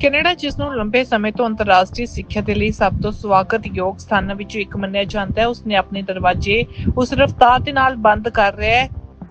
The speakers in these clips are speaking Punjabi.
ਕੈਨੇਡਾ, ਜਿਸ ਨੂੰ ਲੰਬੇ ਸਮੇਂ ਤੋਂ ਅੰਤਰਰਾਸ਼ਟਰੀ ਸਿੱਖਿਆ ਦੇ ਲਈ ਸਭ ਤੋਂ ਸਵਾਗਤਯੋਗ ਸਥਾਨਾਂ ਵਿੱਚੋਂ ਇੱਕ ਮੰਨਿਆ ਜਾਂਦਾ ਹੈ, ਉਸਨੇ ਆਪਣੇ ਦਰਵਾਜ਼ੇ ਉਸ ਰਫ਼ਤਾਰ ਦੇ ਨਾਲ ਬੰਦ ਕਰ ਰਿਹਾ ਹੈ,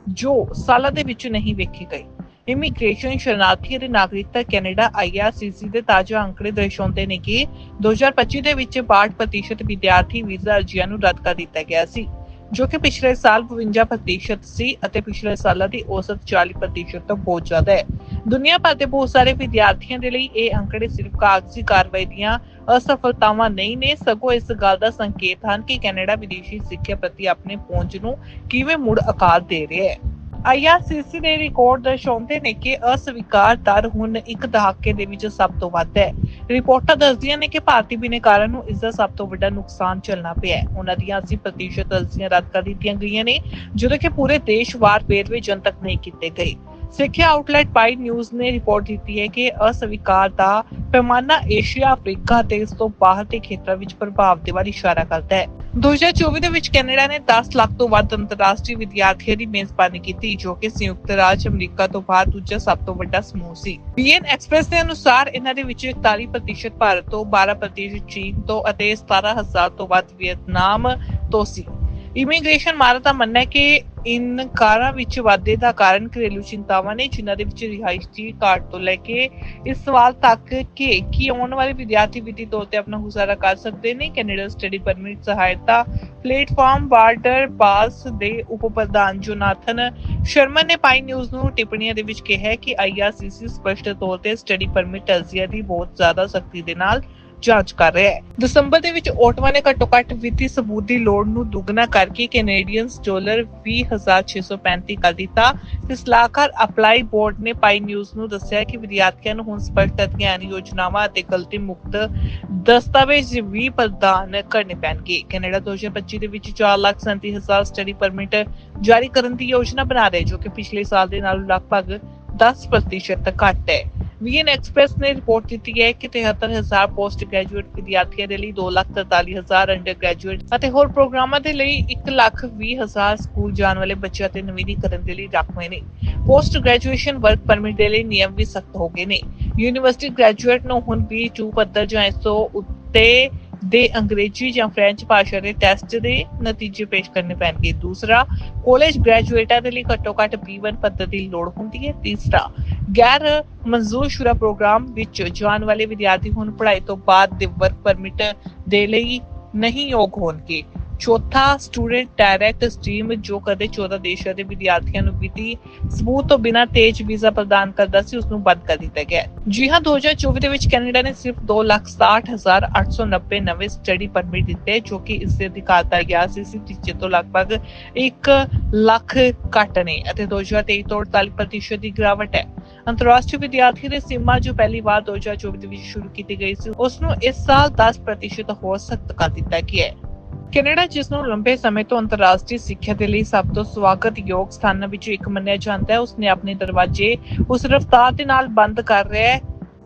ਜੋ ਸਾਲਾਂ ਦੇ ਵਿੱਚ ਨਹੀਂ ਵੇਖੀ ਗਈ ਇਮੀਗ੍ਰੇਸ਼ਨ ਸ਼ਰਨਾਰਥੀ ਅਤੇ ਨਾਗਰਿਕਤਾ ਕੈਨੇਡਾ ਆਈਆਰਸੀਸੀ ਦੇ ਤਾਜ਼ਾ ਅੰਕੜੇ ਦਰਸਾਉਂਦੇ ਨੇ ਕਿ 2025 ਦੇ ਵਿੱਚ 62% ਵਿਦਿਆਰਥੀ ਵੀਜ਼ਾ ਅਰਜ਼ੀਆਂ ਨੂੰ ਰੱਦ ਕਰ ਦਿੱਤਾ ਗਿਆ ਸੀ। ਜੋ ਕਿ ਪਿਛਲੇ ਸਾਲ 52% ਸੀ ਅਤੇ ਪਿਛਲੇ ਸਾਲਾਂ ਦੀ ਔਸਤ 40% ਤੋਂ ਬਹੁਤ ਜ਼ਿਆਦਾ ਹੈ। ਦੁਨੀਆ ਭਰ ਦੇ ਬਹੁਤ ਸਾਰੇ ਵਿਦਿਆਰਥੀਆਂ ਦੇ ਲਈ ਇਹ ਅੰਕੜੇ ਸਿਰਫ ਕਾਗਜ਼ੀ ਕਾਰਵਾਈ ਦੀਆਂ ਅਸਫਲਤਾਵਾਂ ਨਹੀਂ ਨੇ, ਸਗੋਂ ਇਸ ਗੱਲ ਦਾ ਸੰਕੇਤ ਹਨ ਕਿ ਕੈਨੇਡਾ ਵਿਦੇਸ਼ੀ ਸਿੱਖਿਆ ਪ੍ਰਤੀ ਆਪਣੇ ਪਹੁੰਚ ਨੂੰ ਕਿਵੇਂ ਮੁੜ ਆਕਾਰ ਦੇ ਰਿਹਾ ਹੈ। ਆਈਆਰਸੀਸੀ ਦੇ ਰਿਕਾਰਡ ਦਰਸਾਉਂਦੇ ਨੇ ਕਿ ਅਸਵੀਕਾਰ ਦਰ ਹੁਣ ਇੱਕ ਦਹਾਕੇ ਦੇ ਵਿੱਚ ਸਭ ਤੋਂ ਵੱਧ ਹੈ। ਰਿਪੋਰਟਾਂ ਦੱਸਦੀਆਂ ਨੇ ਕਿ ਭਾਰਤੀ ਬਿਨੇਕਾਰਾਂ ਨੂੰ ਇਸ ਦਾ ਸਭ ਤੋਂ ਵੱਡਾ ਨੁਕਸਾਨ ਝੱਲਣਾ ਪਿਆ ਹੈ। ਉਹਨਾਂ ਦੀਆਂ 80% ਅਰਜ਼ੀਆਂ ਰੱਦ ਕਰ ਦਿੱਤੀਆਂ ਗਈਆਂ ਨੇ, ਜਦੋਂ ਕਿ ਪੂਰੇ ਦੇਸ਼ ਵਾਰ ਵੇਰਵੇ ਜਨਤਕ ਨਹੀਂ ਕੀਤੇ ਗਏ। ਸਿੱਖਿਆ ਆਊਟਲੈਟ ਪਾਈ ਨਿਊਜ਼ ਨੇ ਰਿਪੋਰਟ ਦਿੱਤੀ ਹੈ ਕਿ ਅਸਵੀਕਾਰ ਦਾ ਪੈਮਾਨਾ ਏਸ਼ੀਆ, ਅਫਰੀਕਾ ਤੇ ਇਸ ਤੋਂ ਬਾਹਰ ਦੇ ਖੇਤਰਾਂ ਵਿੱਚ ਪ੍ਰਭਾਵ ਦੇ ਵੱਲ ਇਸ਼ਾਰਾ ਕਰਦਾ ਹੈ। 2024 ਦੇ ਵਿੱਚ ਕੈਨੇਡਾ ਨੇ 10 ਲੱਖ ਤੋਂ ਵੱਧ ਅੰਤਰਰਾਸ਼ਟਰੀ ਵਿਦਿਆਰਥੀਆਂ ਦੀ ਮੇਜ਼ਬਾਨੀ ਕੀਤੀ, ਜੋ ਕਿ ਸੰਯੁਕਤ ਰਾਜ ਅਮਰੀਕਾ ਤੋਂ ਬਾਅਦ ਦੂਜਾ ਸਭ ਤੋਂ ਵੱਡਾ ਸਮੂਹ ਸੀ। ਬੀਐਨ ਐਕਸਪ੍ਰੈਸ ਦੇ ਅਨੁਸਾਰ ਇਹਨਾਂ ਦੇ ਵਿੱਚ 41% ਭਾਰਤ ਤੋਂ 12% ਚੀਨ ਤੋਂ ਅਤੇ 17000 ਤੋਂ ਵੱਧ ਵੀਅਤਨਾਮ ਤੋਂ ਸੀ। ਇਮੀਗ੍ਰੇਸ਼ਨ ਮਾਰਕ ਦਾ ਮੰਨਣਾ ਹੈ ਕਿ ਇਨ ਕਾਰਾਂ ਵਿੱਚ ਵਾਧੇ ਦਾ ਕਾਰਨ ਘਰੇਲੂ ਚਿੰਤਾਵਾਂ ਨੇ, ਜਿਨ੍ਹਾਂ ਦੇ ਵਿੱਚ ਰਿਹਾਇਸ਼ੀ ਘਾਟ ਤੋਂ ਲੈ ਕੇ ਇਸ ਸਵਾਲ ਤੱਕ ਕਿ ਕੀ ਆਉਣ ਵਾਲੇ ਵਿਦਿਆਰਥੀ ਵਿੱਤੀ ਤੌਰ ਤੇ ਆਪਣਾ ਗੁਜ਼ਾਰਾ ਕਰ ਸਕਦੇ ਨੇ? ਕੈਨੇਡਾ ਸਟੱਡੀ ਪਰਮਿਟ ਸਹਾਇਤਾ ਪਲੇਟਫਾਰਮ ਬਾਰਡਰ ਪਾਸ ਦੇ ਉਪ ਪ੍ਰਧਾਨ ਜੋਨਾਥਨ ਸ਼ਰਮਨ ਨੇ ਪਾਈ ਨਿਊਜ਼ ਨੂੰ ਟਿੱਪਣੀਆਂ ਦੇ ਵਿੱਚ ਕਿਹਾ ਕਿ ਆਈਆਰਸੀਸੀ ਸਪਸ਼ਟ ਤੌਰ ਤੇ ਸਟੱਡੀ ਪਰਮਿਟ ਅਰਜ਼ੀਆਂ ਦੀ ਬਹੁਤ ਜ਼ਿਆਦਾ ਸਖਤੀ ਦੇ ਨਾਲ ਜਾਂਚ ਕਰ ਰਿਹਾ ਹੈ। ਦਸੰਬਰ ਦੇ ਵਿੱਚ ਓਟਵਾ ਨੇ ਘੱਟੋ-ਘੱਟ ਵਿੱਤੀ ਸਬੂਤ ਦੀ ਲੋੜ ਨੂੰ ਦੁੱਗਣਾ ਕਰਕੇ ਕੈਨੇਡੀਅਨਸ ਡਾਲਰ 20635 ਕਰ ਦਿੱਤਾ। ਤੇ ਸਲਾਹਕਾਰ ਅਪਲਾਈ ਬੋਰਡ ਨੇ ਪਾਈ ਨਿਊਜ਼ ਨੂੰ ਦੱਸਿਆ ਕਿ ਵਿਦਿਆਰਥੀਆਂ ਨੂੰ ਹੁਣ ਸਪਸ਼ਟ ਅਧਿਐਨ, ਯੋਜਨਾਵਾਂ ਅਤੇ ਗਲਤੀ ਮੁਕਤ ਦਸਤਾਵੇਜ਼ ਵੀ ਪ੍ਰਦਾਨ ਕਰਨੇ ਪੈਣਗੇ। ਕੈਨੇਡਾ 2025 ਦੇ ਵਿੱਚ 437000 ਸਟੱਡੀ ਪਰਮਿਟ ਜਾਰੀ ਕਰਨ ਦੀ ਯੋਜਨਾ ਬਣਾ ਰਿਹਾ, ਜੋ ਕਿ ਪਿਛਲੇ ਸਾਲ ਦੇ ਨਾਲੋਂ ਲਗਭਗ 10% ਘੱਟ ਹੈ। ਵੀਐਨ ਐਕਸਪ੍ਰੈਸ ਨੇ ਰਿਪੋਰਟ ਦਿੱਤੀ ਹੈ ਕਿ 73000 ਪੋਸਟ ਗ੍ਰੈਜੂਏਟ ਵਿਦਿਆਰਥੀਆਂ ਦੇ ਲਈ 243000 ਅੰਡਰ ਗ੍ਰੈਜੂਏਟ ਅਤੇ ਹੋਰ ਪ੍ਰੋਗਰਾਮਾਂ ਦੇ ਲਈ 120000 ਸਕੂਲ ਜਾਣ ਵਾਲੇ ਬੱਚਿਆਂ ਤੇ ਨਵੀਨੀਕਰਨ ਦੇ ਲਈ ਰਾਖਵੇਂ ਨੇ। ਪੋਸਟ ਗ੍ਰੈਜੂਏਸ਼ਨ ਵਰਕ ਪਰਮਿਟ ਦੇ ਲਈ ਨਿਯਮ ਵੀ ਸਖਤ ਹੋ ਗਏ ਨੇ। ਯੂਨੀਵਰਸਿਟੀ ਗ੍ਰੈਜੂਏਟ ਨੂੰ ਹੁਣ B2 ਪੱਧਰ ਜਾਂ ਇਸ ਤੋਂ ਉੱਤੇ ਦੇ ਅੰਗਰੇਜ਼ੀ ਜਾਂ ਫ੍ਰੈਂਚ ਭਾਸ਼ਾ ਦੇ ਟੈਸਟ ਦੇ ਨਤੀਜੇ ਪੇਸ਼ ਕਰਨੇ ਪੈਣਗੇ। ਦੂਸਰਾ ਕਾਲਜ ਗ੍ਰੈਜੂਏਟਾਂ ਦੇ ਲਈ ਘੱਟੋ ਘੱਟ B1 ਪੱਧਰ ਦੀ ਲੋੜ ਹੁੰਦੀ ਹੈ। ਤੀਸਰਾ, ਗੈਰ ਮਨਜ਼ੂਰਸ਼ੁਦਾ ਪ੍ਰੋਗਰਾਮ ਵਿੱਚ ਜਾਣ ਵਾਲੇ ਵਿਦਿਆਰਥੀ ਹੁਣ ਪੜ੍ਹਾਈ ਤੋਂ ਬਾਅਦ ਦੇ ਵਰਕ ਪਰਮਿਟ ਦੇ ਲਈ ਨਹੀਂ ਯੋਗ ਹੋਣਗੇ। ਚੌਥਾ ਸਟੂਡੈਂਟ ਡਾਇਰੈਕਟ ਸਟ੍ਰੀਮ ਜੋ ਕਦੇ 14 ਦੇਸ਼ਾਂ ਦੇ ਵਿਦਿਆਰਥੀਆਂ ਨੂੰ ਵਿੱਤੀ ਸਬੂਤ ਤੋਂ ਬਿਨਾਂ ਤੇਜ਼ ਵੀਜ਼ਾ ਪ੍ਰਦਾਨ ਕਰਦਾ ਸੀ ਉਸ ਨੂੰ ਬੰਦ ਕਰ ਦਿੱਤਾ ਗਿਆ। ਜੀ ਹਾਂ 2024 ਦੇ ਵਿੱਚ ਕੈਨੇਡਾ ਨੇ ਸਿਰਫ 260890 ਨਵੇਂ ਸਟੱਡੀ ਪਰਮਿਟ ਦਿੱਤੇ, ਜੋ ਕਿ ਇਸ ਦੇ ਅਧਿਕਾਰ ਦਾ ਗਿਆ ਸੀ। ਸੀ ਟੀਚੇ ਤੋਂ ਲਗਭਗ 1 ਲੱਖ ਘੱਟ ਨੇ ਅਤੇ 2023 ਤੋਂ 48% ਦੀ ਗਿਰਾਵਟ ਹੈ। ਅੰਤਰਰਾਸ਼ਟਰੀ ਵਿਦਿਆਰਥੀ ਦੀ ਸੀਮਾ ਜੋ ਪਹਿਲੀ ਵਾਰ 2024 ਦੇ ਵਿੱਚ ਸ਼ੁਰੂ ਕੀਤੀ ਗਈ ਸੀ ਉਸ ਨੂੰ ਇਸ ਸਾਲ 10% ਹੋਰ ਸਖਤ ਕਰ ਦਿੱਤਾ ਗਿਆ ਹੈ। ਕੈਨੇਡਾ, ਜਿਸ ਨੂੰ ਲੰਬੇ ਸਮੇਂ ਤੋਂ ਅੰਤਰਰਾਸ਼ਟਰੀ ਸਿੱਖਿਆ ਦੇ ਲਈ ਸਭ ਤੋਂ ਸਵਾਗਤਯੋਗ ਸਥਾਨਾਂ ਵਿੱਚੋਂ ਇੱਕ ਮੰਨਿਆ ਜਾਂਦਾ ਹੈ, ਉਸਨੇ ਆਪਣੇ ਦਰਵਾਜ਼ੇ ਉਸ ਰਫ਼ਤਾਰ ਦੇ ਨਾਲ ਬੰਦ ਕਰ ਰਿਹਾ ਹੈ,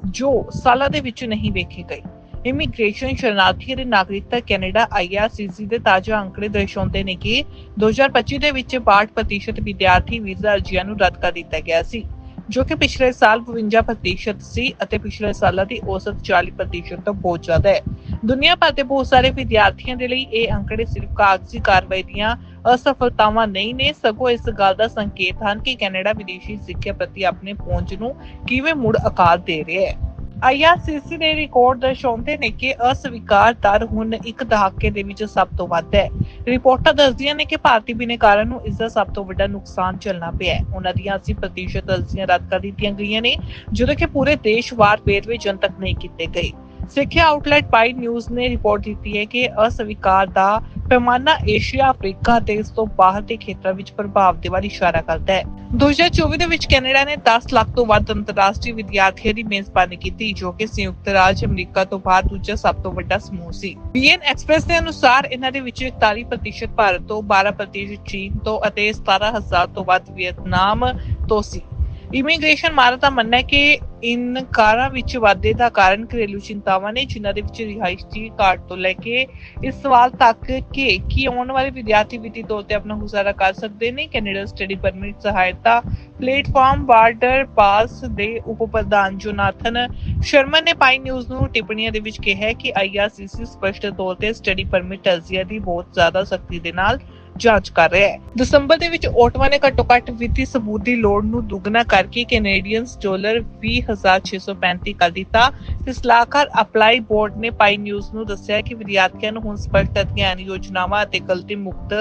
ਜੋ ਸਾਲਾਂ ਦੇ ਵਿੱਚ ਨਹੀਂ ਵੇਖੀ ਗਈ ਇਮੀਗ੍ਰੇਸ਼ਨ ਸ਼ਰਨਾਰਥੀ ਅਤੇ ਨਾਗਰਿਕਤਾ ਕੈਨੇਡਾ ਆਈਆਰਸੀਸੀ ਦੇ ਤਾਜ਼ਾ ਅੰਕੜੇ ਦਰਸਾਉਂਦੇ ਨੇ ਕਿ 2025 ਦੇ ਵਿੱਚ 62% ਵਿਦਿਆਰਥੀ ਵੀਜ਼ਾ ਅਰਜ਼ੀਆਂ ਨੂੰ ਰੱਦ ਕਰ ਦਿੱਤਾ ਗਿਆ ਸੀ। ਜੋ ਕਿ ਪਿਛਲੇ ਸਾਲ 52% ਸੀ ਅਤੇ ਪਿਛਲੇ ਸਾਲਾਂ ਦੀ ਔਸਤ 40% ਤੋਂ ਬਹੁਤ ਜ਼ਿਆਦਾ ਹੈ। ਦੁਨੀਆ ਭਰ ਦੇ ਬਹੁਤ ਸਾਰੇ ਵਿਦਿਆਰਥੀਆਂ ਦੇ ਲਈ ਇਹ ਅੰਕੜੇ ਸਿਰਫ ਕਾਗਜ਼ੀ ਕਾਰਵਾਈ ਦੀਆਂ ਅਸਫਲਤਾਵਾਂ ਨਹੀਂ ਨੇ, ਸਗੋਂ ਇਸ ਗੱਲ ਦਾ ਸੰਕੇਤ ਹਨ ਕਿ ਕੈਨੇਡਾ ਵਿਦੇਸ਼ੀ ਸਿੱਖਿਆ ਪ੍ਰਤੀ ਆਪਣੇ ਪਹੁੰਚ ਨੂੰ ਕਿਵੇਂ ਮੁੜ ਆਕਾਰ ਦੇ ਰਿਹਾ ਹੈ। ਆਈਆਰਸੀਸੀ ਦੇ ਰਿਕਾਰਡ ਦਰਸਾਉਂਦੇ ਨੇ ਕਿ ਅਸਵੀਕਾਰ ਦਰ ਹੁਣ ਇੱਕ ਦਹਾਕੇ ਦੇ ਵਿੱਚ ਸਭ ਤੋਂ ਵੱਧ ਹੈ। ਰਿਪੋਰਟਾਂ ਦੱਸਦੀਆਂ ਨੇ ਕਿ ਭਾਰਤੀ ਬਿਨੇਕਾਰਾਂ ਨੂੰ ਇਸ ਦਾ ਸਭ ਤੋਂ ਵੱਡਾ ਨੁਕਸਾਨ ਝੱਲਣਾ ਪਿਆ ਹੈ। ਉਹਨਾਂ ਦੀਆਂ 80% ਅਰਜ਼ੀਆਂ ਰੱਦ ਕਰ ਦਿੱਤੀਆਂ ਗਈਆਂ ਨੇ, ਜਦੋਂ ਕਿ ਪੂਰੇ ਦੇਸ਼ ਵਾਰ ਵੇਰਵੇ ਜਨਤਕ ਨਹੀਂ ਕੀਤੇ ਗਏ। ਸਿੱਖਿਆ ਆਊਟਲੈਟ ਪਾਈ ਨਿਊਜ਼ ਨੇ ਰਿਪੋਰਟ ਦਿੱਤੀ ਹੈ ਕਿ ਅਸਵੀਕਾਰ ਦਾ ਪੈਮਾਨਾ ਏਸ਼ੀਆ, ਅਫਰੀਕਾ ਤੇ ਇਸ ਤੋਂ ਬਾਹਰ ਦੇ ਖੇਤਰਾਂ ਵਿੱਚ ਪ੍ਰਭਾਵ ਦੇ ਵੱਲ ਇਸ਼ਾਰਾ ਕਰਦਾ ਹੈ। 2024 ਦੇ ਵਿੱਚ ਕੈਨੇਡਾ ਨੇ 10 ਲੱਖ ਤੋਂ ਵੱਧ ਅੰਤਰਰਾਸ਼ਟਰੀ ਵਿਦਿਆਰਥੀਆਂ ਦੀ ਮੇਜ਼ਬਾਨੀ ਕੀਤੀ, ਜੋ ਕਿ ਸੰਯੁਕਤ ਰਾਜ ਅਮਰੀਕਾ ਤੋਂ ਬਾਅਦ ਦੂਜਾ ਸਭ ਤੋਂ ਵੱਡਾ ਸਮੂਹ ਸੀ। ਬੀਐਨ ਐਕਸਪ੍ਰੈਸ ਦੇ ਅਨੁਸਾਰ ਇਹਨਾਂ ਦੇ ਵਿੱਚ 41% ਭਾਰਤ ਤੋਂ 12% ਚੀਨ ਤੋਂ ਅਤੇ 17000 ਤੋਂ ਵੱਧ ਵੀਅਤਨਾਮ ਤੋਂ ਸੀ। ਇਮੀਗ੍ਰੇਸ਼ਨ ਮਾਹਰਾਂ ਦਾ ਮੰਨਣਾ ਹੈ ਕਿ ਇਨ ਕਾਰਾਂ ਵਿੱਚ ਵਾਧੇ ਦਾ ਕਾਰਨ ਘਰੇਲੂ ਚਿੰਤਾਵਾਂ ਨੇ, ਜਿਨ੍ਹਾਂ ਦੇ ਵਿੱਚ ਰਿਹਾਇਸ਼ੀ ਘਾਟ ਤੋਂ ਲੈ ਕੇ ਇਸ ਸਵਾਲ ਤੱਕ ਕਿ ਕੀ ਆਉਣ ਵਾਲੇ ਵਿਦਿਆਰਥੀ ਵਿੱਤੀ ਤੌਰ ਤੇ ਆਪਣਾ ਗੁਜ਼ਾਰਾ ਕਰ ਸਕਦੇ ਨੇ? ਕੈਨੇਡਾ ਸਟੱਡੀ ਪਰਮਿਟ ਸਹਾਇਤਾ ਪਲੇਟਫਾਰਮ ਬਾਰਡਰ ਪਾਸ ਦੇ ਉਪ ਪ੍ਰਧਾਨ ਜੋਨਾਥਨ ਸ਼ਰਮਾ ਨੇ ਪਾਈ ਨਿਊਜ਼ ਨੂੰ ਟਿੱਪਣੀਆਂ ਦੇ ਵਿੱਚ ਕਿਹਾ ਹੈ ਕਿ ਆਈਆਰਸੀਸੀ ਸਪਸ਼ਟ ਤੌਰ ਤੇ ਸਟੱਡੀ ਪਰਮਿਟ ਅਰਜ਼ੀਆਂ ਦੀ ਬਹੁਤ ਜ਼ਿਆਦਾ ਸਖਤੀ ਦੇ ਨਾਲ ਜਾਂਚ ਕਰ ਰਿਹਾ ਹੈ। ਦਸੰਬਰ ਦੇ ਵਿੱਚ ਓਟਵਾ ਨੇ ਘੱਟੋ ਘੱਟ ਵਿੱਤੀ ਸਬੂਤ ਦੀ ਲੋੜ ਨੂੰ ਦੁੱਗਣਾ ਕਰਕੇ ਕੈਨੇਡੀਅਨਸ ਡਾਲਰ 20635 ਕਰ ਦਿੱਤਾ। ਤੇ ਸਲਾਹਕਾਰ ਅਪਲਾਈ ਬੋਰਡ ਨੇ ਪਾਈ ਨਿਊਜ਼ ਨੂੰ ਦੱਸਿਆ ਕਿ ਵਿਦਿਆਰਥੀਆਂ ਨੂੰ ਹੁਣ ਸਪਸ਼ਟ ਅਧਿਐਨ ਯੋਜਨਾਵਾਂ ਅਤੇ ਗਲਤੀ ਮੁਕਤ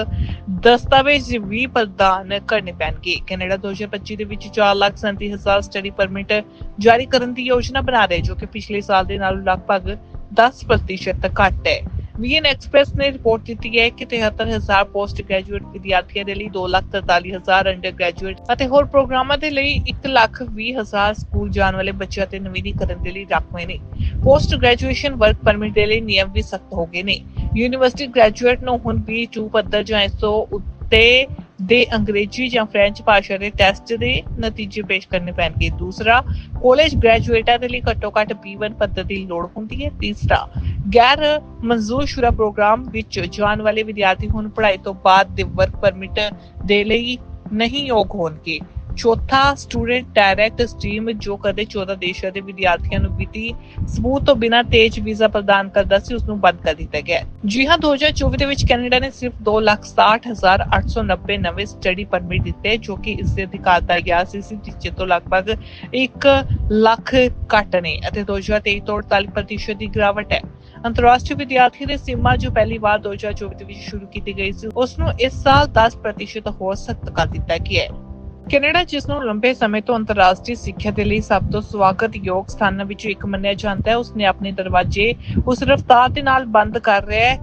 ਦਸਤਾਵੇਜ਼ ਵੀ ਪ੍ਰਦਾਨ ਕਰਨੇ ਪੈਣਗੇ। ਕੈਨੇਡਾ 2025 ਦੇ ਵਿੱਚ 437000 ਸਟੱਡੀ ਪਰਮਿਟ ਜਾਰੀ ਕਰਨ ਦੀ ਯੋਜਨਾ ਬਣਾ ਰਿਹਾ ਜੋ ਕਿ ਪਿਛਲੇ ਸਾਲ ਦੇ ਨਾਲੋਂ ਲਗਭਗ 10% ਘੱਟ ਹੈ। ਵੀਐਨ ਐਕਸਪ੍ਰੈਸ ਨੇ ਰਿਪੋਰਟ ਦਿੱਤੀ ਹੈ ਕਿ 73000 ਪੋਸਟ ਗ੍ਰੈਜੂਏਟ ਵਿਦਿਆਰਥੀਆਂ ਦੇ ਲਈ 243000 ਅੰਡਰ ਗ੍ਰੈਜੂਏਟ ਅਤੇ ਹੋਰ ਪ੍ਰੋਗਰਾਮਾਂ ਦੇ ਲਈ 120000 ਸਕੂਲ ਜਾਣ ਵਾਲੇ ਬੱਚਿਆਂ ਤੇ ਨਵੀਨੀਕਰਨ ਦੇ ਲਈ ਰਾਖਵੇਂ ਨੇ। ਪੋਸਟ ਗ੍ਰੈਜੂਏਸ਼ਨ ਵਰਕ ਪਰਮਿਟ ਦੇ ਲਈ ਨਿਯਮ ਵੀ ਸਖਤ ਹੋ ਗਏ ਨੇ। ਯੂਨੀਵਰਸਿਟੀ ਗ੍ਰੈਜੂਏਟ ਨੂੰ ਹੁਣ ਵੀ ਪੱਧਰ ਜਾਂ ਇਸ ਤੋਂ ਉੱਤੇ ਦੇ ਅੰਗਰੇਜ਼ੀ ਜਾਂ ਫ੍ਰੈਂਚ ਭਾਸ਼ਾ ਦੇ ਟੈਸਟ ਦੇ ਨਤੀਜੇ ਪੇਸ਼ ਕਰਨੇ ਪੈਣਗੇ। ਦੂਸਰਾ ਕਾਲਜ ਗ੍ਰੈਜੂਏਟਾਂ ਦੇ ਲਈ ਘੱਟੋ ਘੱਟ B1 ਪੱਧਰ ਦੀ ਲੋੜ ਹੁੰਦੀ ਹੈ। ਤੀਸਰਾ, ਗੈਰ ਮਨਜ਼ੂਰ ਸ਼ੁਰਾ ਪ੍ਰੋਗਰਾਮ ਵਿੱਚ ਜਾਣ ਵਾਲੇ ਵਿਦਿਆਰਥੀ ਹੁਣ ਪੜ੍ਹਾਈ ਤੋਂ ਬਾਅਦ ਦੇ ਵਰਕ ਪਰਮਿਟ ਦੇ ਲਈ ਨਹੀਂ ਯੋਗ ਹੋਣਗੇ। ਚੌਥਾ ਸਟੂਡੈਂਟ ਡਾਇਰੈਕਟ ਸਟ੍ਰੀਮ ਜੋ ਕਦੇ 14 ਦੇਸ਼ਾਂ ਦੇ ਵਿਦਿਆਰਥੀਆਂ ਨੂੰ ਵਿੱਤੀ ਸਬੂਤ ਤੋਂ ਬਿਨਾਂ ਤੇਜ਼ ਵੀਜ਼ਾ ਪ੍ਰਦਾਨ ਕਰਦਾ ਸੀ ਉਸ ਨੂੰ ਬੰਦ ਕਰ ਦਿੱਤਾ ਗਿਆ ਜੀ ਹਾਂ 2024 ਦੇ ਵਿੱਚ ਕੈਨੇਡਾ ਨੇ ਸਿਰਫ 260890 ਨਵੇਂ ਸਟੱਡੀ ਪਰਮਿਟ ਦਿੱਤੇ, ਜੋ ਕਿ ਇਸ ਦੇ ਅਧਿਕਾਰ ਦਾ ਗਿਆ ਸੀ ਸੀ ਜਿਸ ਤੋਂ ਲਗਭਗ 1 ਲੱਖ ਘੱਟ ਨੇ ਅਤੇ 2023 ਤੋਂ 48% ਦੀ ਗਿਰਾਵਟ ਹੈ। ਅੰਤਰਰਾਸ਼ਟਰੀ ਵਿਦਿਆਰਥੀ ਦੇ ਸੀਮਾ ਜੋ ਪਹਿਲੀ ਵਾਰ 2024 ਦੇ ਵਿੱਚ ਸ਼ੁਰੂ ਕੀਤੀ ਗਈ ਸੀ ਉਸ ਨੂੰ ਇਸ ਸਾਲ 10% ਹੋਰ ਸਖਤ ਕਰ ਦਿੱਤਾ ਗਿਆ ਹੈ। ਕੈਨੇਡਾ, ਜਿਸ ਨੂੰ ਲੰਬੇ ਸਮੇਂ ਤੋਂ ਅੰਤਰਰਾਸ਼ਟਰੀ ਸਿੱਖਿਆ ਦੇ ਲਈ ਸਭ ਤੋਂ ਸਵਾਗਤਯੋਗ ਸਥਾਨਾਂ ਵਿੱਚੋਂ ਇੱਕ ਮੰਨਿਆ ਜਾਂਦਾ ਹੈ, ਉਸਨੇ ਆਪਣੇ ਦਰਵਾਜ਼ੇ ਉਸ ਰਫ਼ਤਾਰ ਦੇ ਨਾਲ ਬੰਦ ਕਰ ਰਿਹਾ ਹੈ,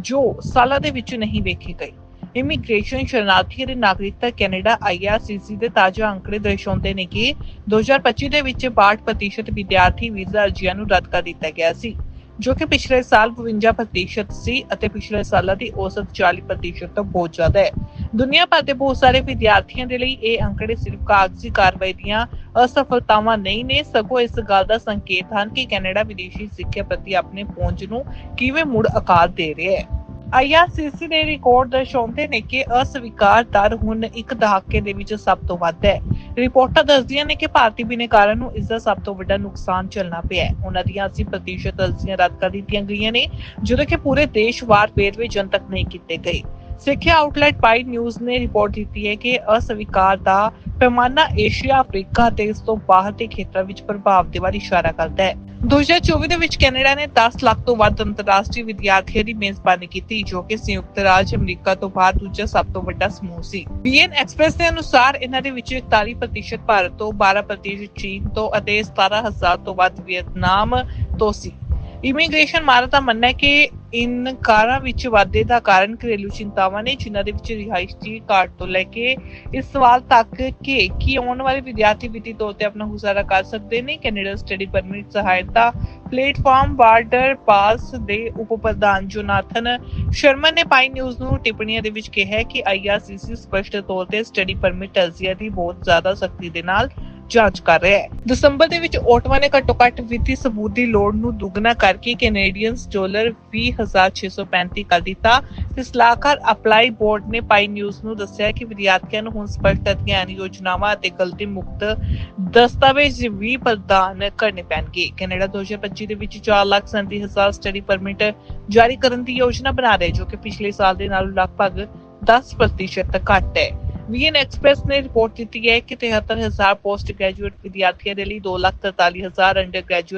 ਜੋ ਸਾਲਾਂ ਦੇ ਵਿੱਚ ਨਹੀਂ ਵੇਖੀ ਗਈ ਇਮੀਗ੍ਰੇਸ਼ਨ ਸ਼ਰਨਾਰਥੀ ਅਤੇ ਨਾਗਰਿਕਤਾ ਕੈਨੇਡਾ ਆਈਆਰਸੀਸੀ ਦੇ ਤਾਜ਼ਾ ਅੰਕੜੇ ਦਰਸਾਉਂਦੇ ਨੇ ਕਿ 2025 ਦੇ ਵਿੱਚ 62% ਵਿਦਿਆਰਥੀ ਵੀਜ਼ਾ ਅਰਜ਼ੀਆਂ ਨੂੰ ਰੱਦ ਕਰ ਦਿੱਤਾ ਗਿਆ ਸੀ। ਜੋ ਕਿ ਪਿਛਲੇ ਸਾਲ 52% ਸੀ ਅਤੇ ਪਿਛਲੇ ਸਾਲਾਂ ਦੀ ਔਸਤ 40% ਤੋਂ ਬਹੁਤ ਜ਼ਿਆਦਾ ਹੈ। ਦੁਨੀਆ ਭਰ ਦੇ ਬਹੁਤ ਸਾਰੇ ਵਿਦਿਆਰਥੀਆਂ ਦੇ ਲਈ ਇਹ ਅੰਕੜੇ ਸਿਰਫ ਕਾਗਜ਼ੀ ਕਾਰਵਾਈ ਦੀਆਂ ਅਸਫਲਤਾਵਾਂ ਨਹੀਂ ਨੇ, ਸਗੋਂ ਇਸ ਗੱਲ ਦਾ ਸੰਕੇਤ ਹਨ ਕਿ ਕੈਨੇਡਾ ਵਿਦੇਸ਼ੀ ਸਿੱਖਿਆ ਪ੍ਰਤੀ ਆਪਣੇ ਪਹੁੰਚ ਨੂੰ ਕਿਵੇਂ ਮੁੜ ਆਕਾਰ ਦੇ ਰਿਹਾ ਹੈ। ਆਈਆਰਸੀਸੀ ਦੇ ਰਿਕਾਰਡ ਦਰਸਾਉਂਦੇ ਨੇ ਕਿ ਅਸਵੀਕਾਰ ਦਰ ਹੁਣ ਇੱਕ ਦਹਾਕੇ ਦੇ ਵਿੱਚ ਸਭ ਤੋਂ ਵੱਧ ਹੈ। ਰਿਪੋਰਟਾਂ ਦੱਸਦੀਆਂ ਨੇ ਕਿ ਭਾਰਤੀ ਬਿਨੇਕਾਰਾਂ ਨੂੰ ਇਸ ਦਾ ਸਭ ਤੋਂ ਵੱਡਾ ਨੁਕਸਾਨ ਝੱਲਣਾ ਪਿਆ ਹੈ। ਉਹਨਾਂ ਦੀਆਂ 80% ਅਰਜ਼ੀਆਂ ਰੱਦ ਕਰ ਦਿੱਤੀਆਂ ਗਈਆਂ ਨੇ, ਜਦੋਂ ਕਿ ਪੂਰੇ ਦੇਸ਼ ਵਾਰ ਵੇਰਵੇ ਜਨਤਕ ਨਹੀਂ ਕੀਤੇ ਗਏ। ਸਿੱਖਿਆ ਆਊਟਲੈਟ ਪਾਈ ਨਿਊਜ਼ ਨੇ ਰਿਪੋਰਟ ਦਿੱਤੀ ਹੈ ਕਿ ਅਸਵੀਕਾਰ ਦਾ ਪੈਮਾਨਾ ਏਸ਼ੀਆ, ਅਫਰੀਕਾ ਅਤੇ ਇਸ ਤੋਂ ਬਾਹਰ ਦੇ ਖੇਤਰਾਂ ਵਿੱਚ ਪ੍ਰਭਾਵ ਦੇ ਵੱਲ ਇਸ਼ਾਰਾ ਕਰਦਾ ਹੈ। 2024 ਦੇ ਵਿੱਚ ਕੈਨੇਡਾ ਨੇ 10 ਲੱਖ ਤੋਂ ਵੱਧ ਅੰਤਰਰਾਸ਼ਟਰੀ ਵਿਦਿਆਰਥੀਆਂ ਦੀ ਮੇਜ਼ਬਾਨੀ ਕੀਤੀ, ਜੋ ਕਿ ਸੰਯੁਕਤ ਰਾਜ ਅਮਰੀਕਾ ਤੋਂ ਬਾਅਦ ਦੂਜਾ ਸਭ ਤੋਂ ਵੱਡਾ ਸਮੂਹ ਸੀ। ਬੀਐਨ ਐਕਸਪ੍ਰੈਸ ਦੇ ਅਨੁਸਾਰ ਇਹਨਾਂ ਦੇ ਵਿੱਚੋਂ 41% ਭਾਰਤ ਤੋਂ 12% ਚੀਨ ਤੋਂ ਅਤੇ 17000 ਤੋਂ ਵੱਧ ਵੀਅਤਨਾਮ ਤੋਂ ਸੀ। ਇਮੀਗ੍ਰੇਸ਼ਨ ਮਾਹਰਾਂ ਦਾ ਮੰਨਣਾ ਹੈ ਕਿ ਇਨ ਕਾਰਾਂ ਵਿੱਚ ਵਾਧੇ ਦਾ ਕਾਰਨ ਘਰੇਲੂ ਚਿੰਤਾਵਾਂ ਨੇ, ਜਿਨ੍ਹਾਂ ਦੇ ਵਿੱਚ ਰਿਹਾਇਸ਼ੀ ਘਾਟ ਤੋਂ ਲੈ ਕੇ ਇਸ ਸਵਾਲ ਤੱਕ ਕਿ ਕੀ ਆਉਣ ਵਾਲੇ ਵਿਦਿਆਰਥੀ ਵਿੱਤੀ ਤੌਰ ਤੇ ਆਪਣਾ ਗੁਜ਼ਾਰਾ ਕਰ ਸਕਦੇ ਨੇ? ਕੈਨੇਡਾ ਸਟੱਡੀ ਪਰਮਿਟ ਸਹਾਇਤਾ ਪਲੇਟਫਾਰਮ ਬਾਰਡਰ ਪਾਸ ਦੇ ਉਪ ਪ੍ਰਧਾਨ ਜੋਨਾਥਨ ਸ਼ਰਮਨ ਨੇ ਪਾਈ ਨਿਊਜ਼ ਨੂੰ ਟਿੱਪਣੀਆਂ ਦੇ ਵਿੱਚ ਕਿਹਾ ਹੈ ਕਿ ਆਈਆਰਸੀਸੀ ਸਪਸ਼ਟ ਤੌਰ ਤੇ ਸਟੱਡੀ ਪਰਮਿਟ ਅਰਜ਼ੀਆਂ ਦੀ ਬਹੁਤ ਜ਼ਿਆਦਾ ਸਖਤੀ ਦੇ ਨਾਲ ਜਾਂਚ ਕਰ ਰਿਹਾ ਹੈ। ਦਸੰਬਰ ਦੇ ਵਿੱਚ ਓਟਵਾ ਨੇ ਘੱਟੋ ਘੱਟ ਵਿੱਤੀ ਸਬੂਤ ਦੀ ਲੋੜ ਨੂੰ ਦੁੱਗਣਾ ਕਰਕੇ ਕੈਨੇਡੀਅਨਸ ਡਾਲਰ 20635 ਕਰ ਦਿੱਤਾ। ਤੇ ਸਲਾਹਕਾਰ ਅਪਲਾਈ ਬੋਰਡ ਨੇ ਪਾਈ ਨਿਊਜ਼ ਨੂੰ ਦੱਸਿਆ ਕਿ ਵਿਦਿਆਰਥੀਆਂ ਨੂੰ ਹੁਣ ਸਪਸ਼ਟ ਅਧਿਐਨ ਯੋਜਨਾਵਾਂ ਅਤੇ ਗਲਤੀ ਮੁਕਤ ਦਸਤਾਵੇਜ਼ ਵੀ ਪ੍ਰਦਾਨ ਕਰਨੇ ਪੈਣਗੇ। ਕੈਨੇਡਾ 2025 ਦੇ ਵਿੱਚ 437000 ਸਟੱਡੀ ਪਰਮਿਟ ਜਾਰੀ ਕਰਨ ਦੀ ਯੋਜਨਾ ਬਣਾ ਰਿਹਾ, ਜੋ ਕਿ ਪਿਛਲੇ ਸਾਲ ਦੇ ਨਾਲੋਂ ਲਗਭਗ 10% ਘੱਟ ਹੈ। ਵੀਐਨ ਐਕਸਪ੍ਰੈਸ ਨੇ ਰਿਪੋਰਟ ਦਿੱਤੀ ਹੈ ਕਿ 73000 ਪੋਸਟ ਗ੍ਰੈਜੂਏਟ ਵਿਦਿਆਰਥੀਆਂ ਦੇ ਲਈ 243000 ਅੰਡਰ ਗ੍ਰੈਜੂਏਟ